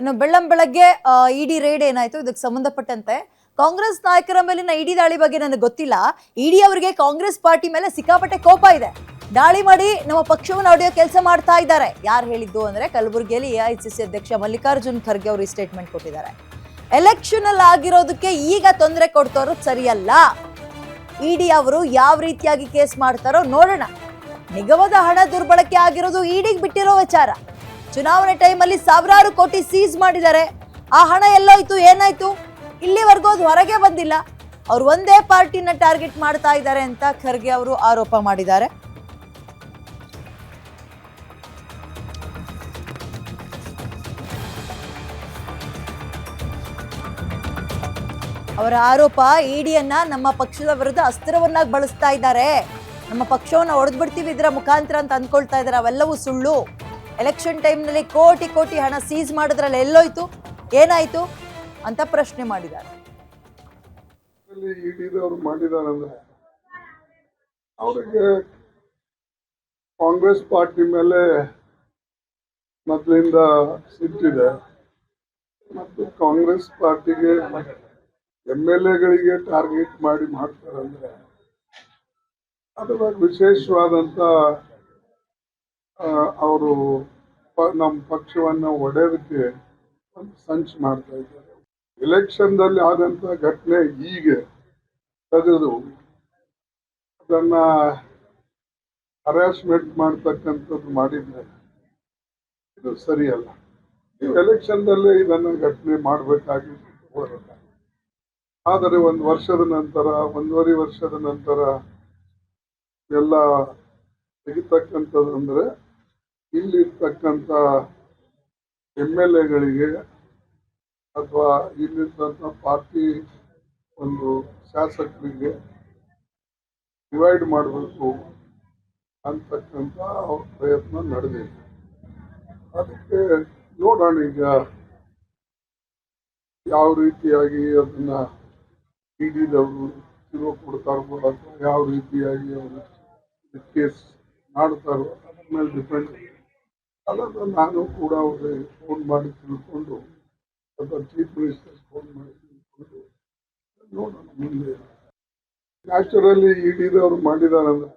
ಇನ್ನು ಬೆಳ್ಳಂ ಬೆಳಗ್ಗೆ ಇಡಿ ರೇಡ್ ಏನಾಯ್ತು? ಇದಕ್ಕೆ ಸಂಬಂಧಪಟ್ಟಂತೆ ಕಾಂಗ್ರೆಸ್ ನಾಯಕರ ಮೇಲಿನ ಇಡಿ ದಾಳಿ ಬಗ್ಗೆ ನನಗೆ ಗೊತ್ತಿಲ್ಲ. ಇಡಿ ಅವರಿಗೆ ಕಾಂಗ್ರೆಸ್ ಪಾರ್ಟಿ ಮೇಲೆ ಸಿಕ್ಕಾಪಟ್ಟೆ ಕೋಪ ಇದೆ. ದಾಳಿ ಮಾಡಿ ನಮ್ಮ ಪಕ್ಷವನ್ನು ಹೊಡೆಯೋ ಕೆಲಸ ಮಾಡ್ತಾ ಇದ್ದಾರೆ. ಯಾರು ಹೇಳಿದ್ದು ಅಂದ್ರೆ ಕಲಬುರಗಿಯಲ್ಲಿ ಸಿ ಅಧ್ಯಕ್ಷ ಮಲ್ಲಿಕಾರ್ಜುನ್ ಖರ್ಗೆ ಅವರು ಈ ಸ್ಟೇಟ್ಮೆಂಟ್ ಕೊಟ್ಟಿದ್ದಾರೆ. ಎಲೆಕ್ಷನ್ ಅಲ್ಲಿ ಆಗಿರೋದಕ್ಕೆ ಈಗ ತೊಂದರೆ ಕೊಡ್ತಾರೋ ಸರಿಯಲ್ಲ. ಇಡಿ ಅವರು ಯಾವ ರೀತಿಯಾಗಿ ಕೇಸ್ ಮಾಡ್ತಾರೋ ನೋಡೋಣ. ನಿಗಮದ ಹಣ ದುರ್ಬಳಕೆ ಆಗಿರೋದು ಇಡಿಗೆ ಬಿಟ್ಟಿರೋ ವಿಚಾರ. ಚುನಾವಣೆ ಟೈಮಲ್ಲಿ ಸಾವಿರಾರು ಕೋಟಿ ಸೀಸ್ ಮಾಡಿದ್ದಾರೆ. ಆ ಹಣ ಎಲ್ಲೋಯ್ತು, ಏನಾಯ್ತು? ಇಲ್ಲಿವರೆಗೂ ಅದು ಹೊರಗೆ ಬಂದಿಲ್ಲ. ಅವ್ರು ಒಂದೇ ಪಾರ್ಟಿನ ಟಾರ್ಗೆಟ್ ಮಾಡ್ತಾ ಇದ್ದಾರೆ ಅಂತ ಖರ್ಗೆ ಅವರು ಆರೋಪ ಮಾಡಿದ್ದಾರೆ. ಅವರ ಆರೋಪ, ಇಡಿಯನ್ನ ನಮ್ಮ ಪಕ್ಷದ ವಿರುದ್ಧ ಅಸ್ತ್ರವನ್ನಾಗಿ ಬಳಸ್ತಾ ಇದ್ದಾರೆ. ನಮ್ಮ ಪಕ್ಷವನ್ನ ಹೊಡೆದ್ಬಿಡ್ತೀವಿ ಇದರ ಮುಖಾಂತರ ಅಂತ ಅಂದ್ಕೊಳ್ತಾ ಇದ್ದಾರೆ. ಅವೆಲ್ಲವೂ ಸುಳ್ಳು. ಎಲೆಕ್ಷನ್ ಟೈಮ್ನಲ್ಲಿ ಕೋಟಿ ಕೋಟಿ ಹಣ ಸೀಸ್ ಮಾಡಿದ್ರಲ್ಲಿ ಎಲ್ಲೋಯ್ತು? ಏನಾಯ್ತು? ಅಂತ ಪ್ರಶ್ನೆ ಮಾಡಿದ್ದಾರೆ. ಮಾಡಿದ್ದಾರೆ ಮಾಡಿದಾರಂದ್ರೆ ಅವರಿಗೆ ಕಾಂಗ್ರೆಸ್ ಪಾರ್ಟಿ ಮೇಲೆ ಮೊದಲಿಂದ ಸಿಟ್ಟಿದೆ. ಮತ್ತು ಕಾಂಗ್ರೆಸ್ ಪಾರ್ಟಿಗೆ ಎಂ ಎಲ್ ಎಗಳಿಗೆ ಟಾರ್ಗೆಟ್ ಮಾಡಿ ಮಾಡ್ತಾರಂದ್ರೆ, ಅದರ ವಿಶೇಷವಾದಂತ ಅವರು ನಮ್ಮ ಪಕ್ಷವನ್ನು ಒಡೆಯೋದಕ್ಕೆ ಒಂದು ಸಂಚು ಮಾಡ್ತಾ ಇದ್ದಾರೆ. ಎಲೆಕ್ಷನ್ದಲ್ಲಿ ಆದಂಥ ಘಟನೆ ಹೀಗೆ. ತೆಗೆದು ಅದನ್ನ ಹರಾಸ್ಮೆಂಟ್ ಮಾಡ್ತಕ್ಕಂಥದ್ದು ಮಾಡಿದ್ರೆ ಇದು ಸರಿಯಲ್ಲ. ಎಲೆಕ್ಷನ್ದಲ್ಲೇ ಇದನ್ನು ಘಟನೆ ಮಾಡಬೇಕಾಗಿ ಆದರೆ ಒಂದು ವರ್ಷದ ನಂತರ, ಒಂದೂವರೆ ವರ್ಷದ ನಂತರ ಎಲ್ಲ ತೆಗಿತಕ್ಕಂಥದ್ದು ಅಂದ್ರೆ ಇಲ್ಲಿರ್ತಕ್ಕಂಥ ಎಂ ಎಲ್ ಎಗಳಿಗೆ ಅಥವಾ ಇಲ್ಲಿರ್ತಕ್ಕಂಥ ಪಾರ್ಟಿ ಒಂದು ಶಾಸಕರಿಗೆ ಡಿವೈಡ್ ಮಾಡಬೇಕು ಅಂತಕ್ಕಂಥ ಪ್ರಯತ್ನ ನಡೆದಿದೆ. ಅದಕ್ಕೆ ನೋಡೋಣ ಈಗ ಯಾವ ರೀತಿಯಾಗಿ ಅದನ್ನ ಡಿದವರು ತಿರುವು ಕೊಡ್ತಾರೋ ಅಥವಾ ಯಾವ ರೀತಿಯಾಗಿ ಅವರು ಕೇಸ್ ಮಾಡ್ತಾರೋ ಅದ್ರ ಮೇಲೆ ಡಿಪೆಂಡ್ ಅದನ್ನು ನಾನು ಕೂಡ ಅವ್ರಿಗೆ ಫೋನ್ ಮಾಡಿ ತಿಳ್ಕೊಂಡು ಅಥವಾ ಚೀಫ್ ಮಿನಿಸ್ಟರ್ ಫೋನ್ ಮಾಡಿ ತಿಳ್ಕೊಂಡು, ನೋಡೋಣ ಮುಂದೆ. ನ್ಯಾಚುರಲಿ ಇಡಿದವ್ರು ಮಾಡಿದಾರಂದ್ರೆ